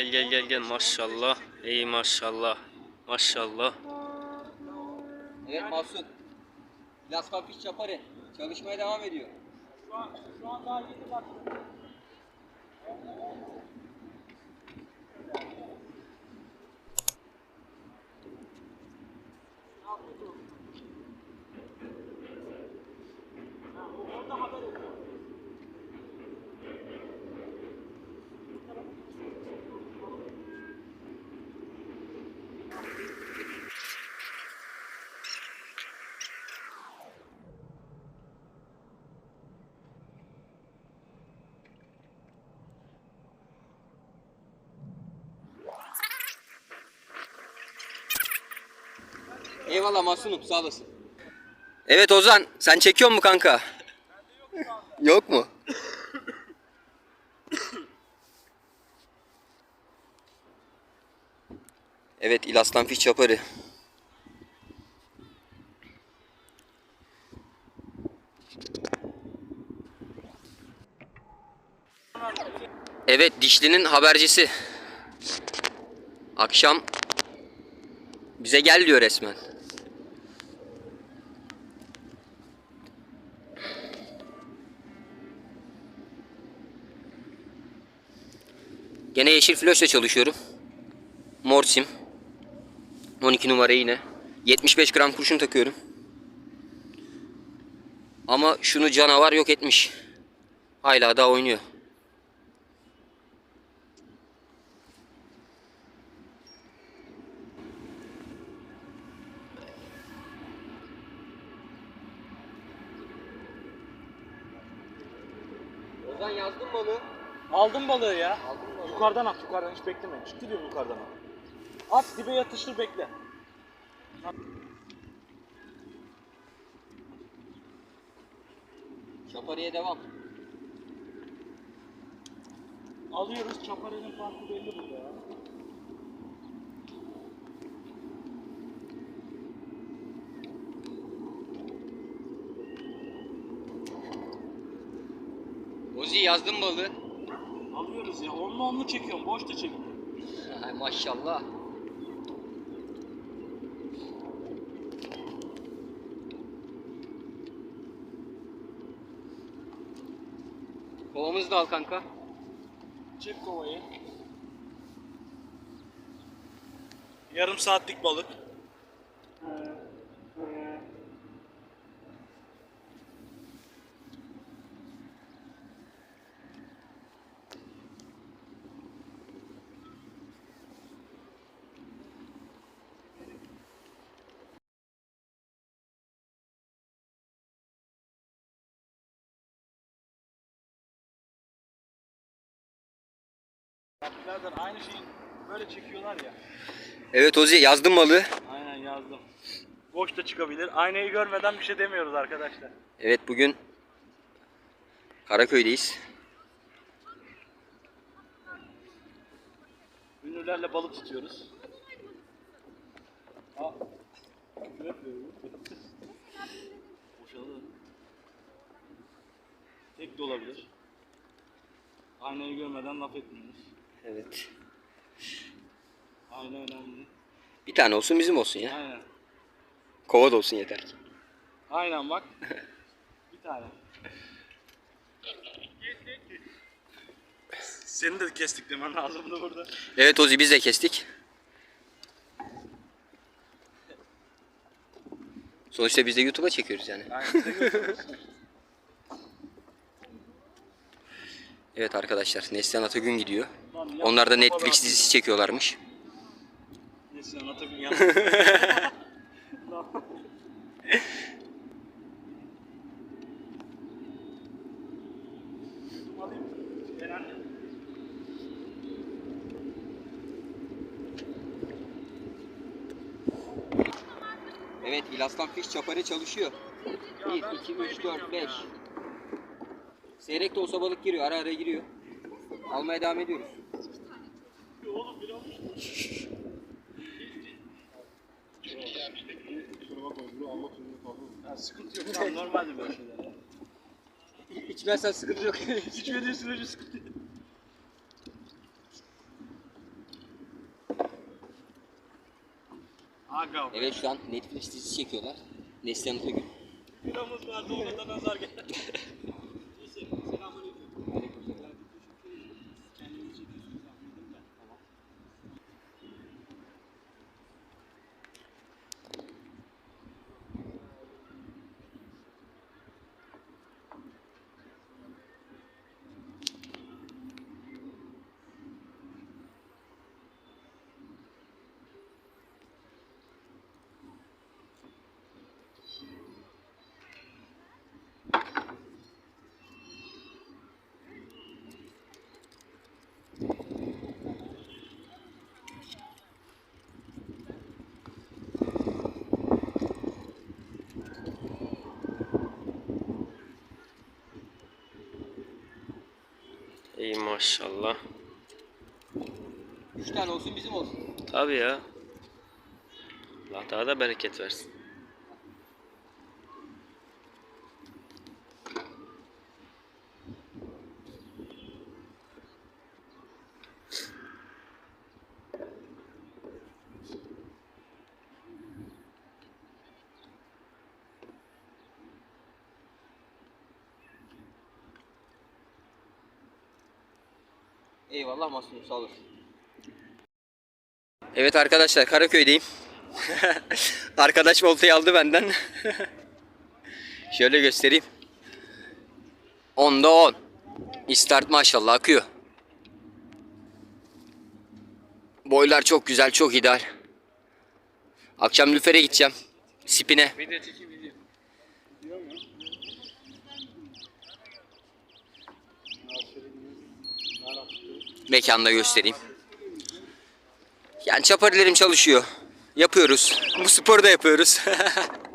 gel gel gel gel maşallah. Ey maşallah. Maşallah. Evet Mahsun. Las Papiş Çapare çalışmaya devam ediyor. Eyvallah Mahsun'um sağ olasın. Evet Ozan sen çekiyor mu kanka? Yok mu? Evet İlastan Fiş Çaparı. Evet dişlinin habercisi. Akşam bize gel diyor resmen. Gene yeşil floşla çalışıyorum. Mor sim. 12 numara yine. 75 gram kurşun takıyorum. Ama şunu canavar yok etmiş. Hala daha oynuyor. Ozan yazdın mı onu? Aldım balığı ya. Yukarıdan at, yukarıdan hiç bekleme. Ciddi diyorum yukarıdan at. At dibe yatıştır bekle. Çaparı'ya devam. Alıyoruz, çaparenin farkı belli burada ya. Ozi yazdın mı balığı? Alıyoruz ya, onlu onlu çekiyorum, boş da çekiyorum. Ay maşallah. Kovamızı da al kanka. Çek kovayı. Yarım saatlik balık. Birader aynı şeyi böyle çekiyorlar ya. Evet Ozi yazdın malı. Aynen yazdım. Boş da çıkabilir. Aynayı görmeden bir şey demiyoruz arkadaşlar. Evet bugün Karaköy'deyiz. Ünlülerle balık tutuyoruz. Aa. küfür etmiyorum. Boşalır. Tek de olabilir. Aynayı görmeden laf etmiyoruz. Evet. Ayna önemli. Bir tane olsun bizim olsun ya. Aynen. Kova da olsun yeter ki. Aynen bak. bir tane. Seni de kestik demen lazımdı burada. Evet Ozi biz de kestik. Sonuçta biz de YouTube'a çekiyoruz yani. Aynen. Evet arkadaşlar Neslihan Atagün gidiyor. Onlar da Netflix dizisi çekiyorlarmış. Neyse anlatabilirim. Evet İlaslan Fiş çapara çalışıyor. 1, 2, 3, 4, 5. Seyrek de olsa balık giriyor. Ara ara giriyor. Almaya devam ediyoruz. Ya sıkıntı yok. Tamam, normaldir böyle şeyler. ya. İçmezsen sıkıntı yok. İçmediği sürece sıkıntı yok. Aga be. evet şu an Netflix dizisi çekiyorlar. Neslihan Atagül. Biramız vardı ona da nazar geldi. İyi maşallah. 3 tane olsun bizim olsun. Tabii ya. Allah daha da bereket versin. Eyvallah Masum sağ olasın. Evet arkadaşlar Karaköy'deyim. Arkadaş voltayı aldı benden. Şöyle göstereyim. 10'da 10. İstart maşallah akıyor. Boylar çok güzel, çok ideal. Akşam lüfere gideceğim. Spine. Video çekeyim video. Mekanda göstereyim. Yani çaparilerim çalışıyor. Yapıyoruz. Bu sporu da yapıyoruz.